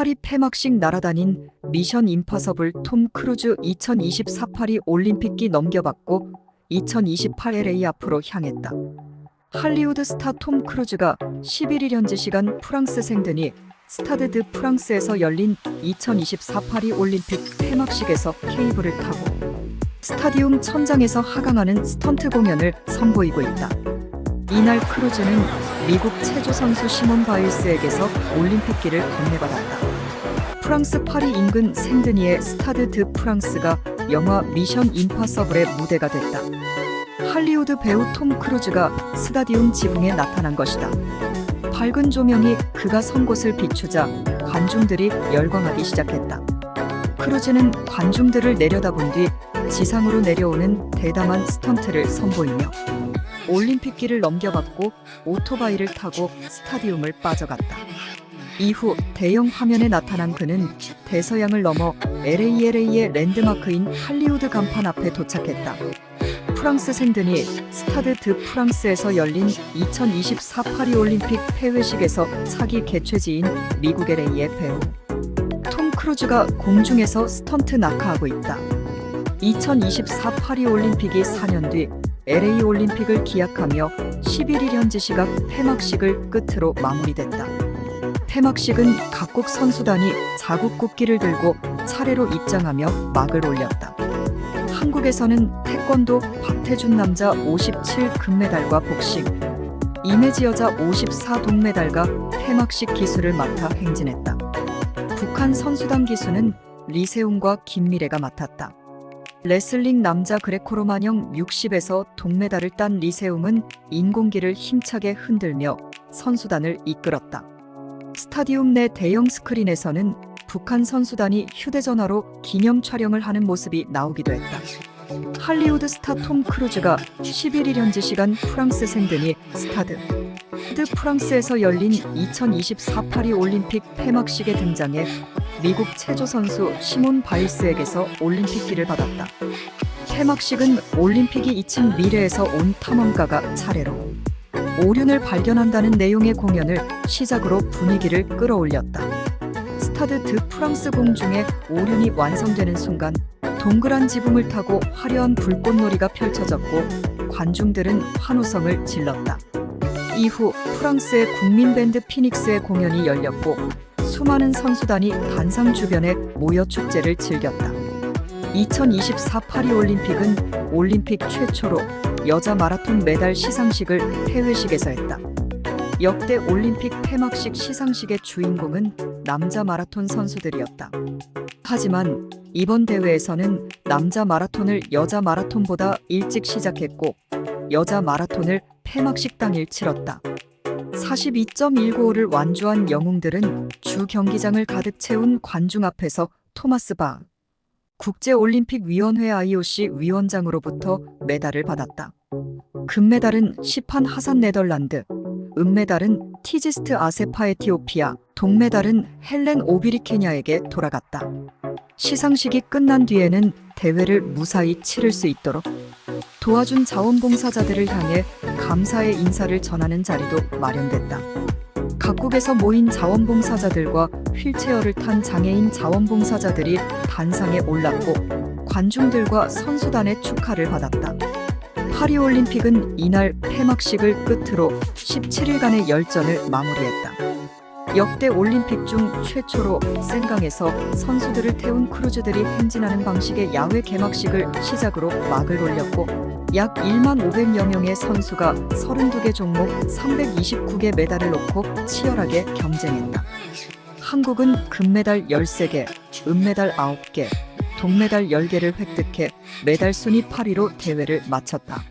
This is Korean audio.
파리 폐막식 날아다닌 미션 임파서블 톰 크루즈 2024 파리 올림픽기 넘겨받고 2028 LA 앞으로 향했다. 할리우드 스타 톰 크루즈가 11일 현지 시간 프랑스 생드니 스타드 드 프랑스에서 열린 2024 파리 올림픽 폐막식에서 케이블을 타고 스타디움 천장에서 하강하는 스턴트 공연을 선보이고 있다. 이날 크루즈는 미국 체조 선수 시몬 바일스에게서 올림픽기를 건네받았다. 프랑스 파리 인근 생드니의 스타드 드 프랑스가 영화 미션 임파서블의 무대가 됐다. 할리우드 배우 톰 크루즈가 스타디움 지붕에 나타난 것이다. 밝은 조명이 그가 선 곳을 비추자 관중들이 열광하기 시작했다. 크루즈는 관중들을 내려다본 뒤 지상으로 내려오는 대담한 스턴트를 선보이며 올림픽기를 넘겨받고 오토바이를 타고 스타디움을 빠져갔다. 이후 대형 화면에 나타난 그는 대서양을 넘어 LALA의 랜드마크인 할리우드 간판 앞에 도착했다. 프랑스 생드니 스타드 드 프랑스에서 열린 2024 파리 올림픽 폐회식에서 차기 개최지인 미국 LA의 배우 톰 크루즈가 공중에서 스턴트 낙하하고 있다. 2024 파리 올림픽이 4년 뒤 LA 올림픽을 기약하며 11일 현지 시각 폐막식을 끝으로 마무리됐다. 폐막식은 각국 선수단이 자국 국기를 들고 차례로 입장하며 막을 올렸다. 한국에서는 태권도 박태준 남자 57 금메달과 복싱, 이매지 여자 54 동메달과 폐막식 기수를 맡아 행진했다. 북한 선수단 기수는 리세웅과 김미래가 맡았다. 레슬링 남자 그레코로마형 60에서 동메달을 딴 리세웅은 인공기를 힘차게 흔들며 선수단을 이끌었다. 스타디움 내 대형 스크린에서는 북한 선수단이 휴대전화로 기념 촬영을 하는 모습이 나오기도 했다. 할리우드 스타 톰 크루즈가 11일 현지 시간 프랑스 생드니 스타드 드 프랑스에서 열린 2024 파리 올림픽 폐막식에 등장해 미국 체조 선수 시몬 바일스에게서 올림픽기를 받았다. 폐막식은 올림픽이 잊힌 미래에서 온 탐험가가 차례로 오륜을 발견한다는 내용의 공연을 시작으로 분위기를 끌어올렸다. 스타드 드 프랑스 공중에 오륜이 완성되는 순간 동그란 지붕을 타고 화려한 불꽃놀이가 펼쳐졌고 관중들은 환호성을 질렀다. 이후 프랑스의 국민밴드 피닉스의 공연이 열렸고 수많은 선수단이 단상 주변에 모여 축제를 즐겼다. 2024 파리 올림픽은 올림픽 최초로 여자 마라톤 메달 시상식을 폐회식에서 했다. 역대 올림픽 폐막식 시상식의 주인공은 남자 마라톤 선수들이었다. 하지만 이번 대회에서는 남자 마라톤을 여자 마라톤보다 일찍 시작했고 여자 마라톤을 폐막식 당일 치렀다. 42.195를 완주한 영웅들은 주 경기장을 가득 채운 관중 앞에서 토마스 바 국제올림픽위원회 IOC 위원장으로부터 메달을 받았다. 금메달은 시판 하산 네덜란드, 은메달은 티지스트 아세파 에티오피아, 동메달은 헬렌 오비리 케냐에게 돌아갔다. 시상식이 끝난 뒤에는 대회를 무사히 치를 수 있도록 도와준 자원봉사자들을 향해 감사의 인사를 전하는 자리도 마련됐다. 각국에서 모인 자원봉사자들과 휠체어를 탄 장애인 자원봉사자들이 단상에 올랐고 관중들과 선수단의 축하를 받았다. 파리올림픽은 이날 폐막식을 끝으로 17일간의 열전을 마무리했다. 역대 올림픽 중 최초로 생강에서 선수들을 태운 크루즈들이 행진하는 방식의 야외 개막식을 시작으로 막을 올렸고 약 1만 500여 명의 선수가 32개 종목 329개 메달을 놓고 치열하게 경쟁했다. 한국은 금메달 13개, 은메달 9개, 동메달 10개를 획득해 메달 순위 8위로 대회를 마쳤다.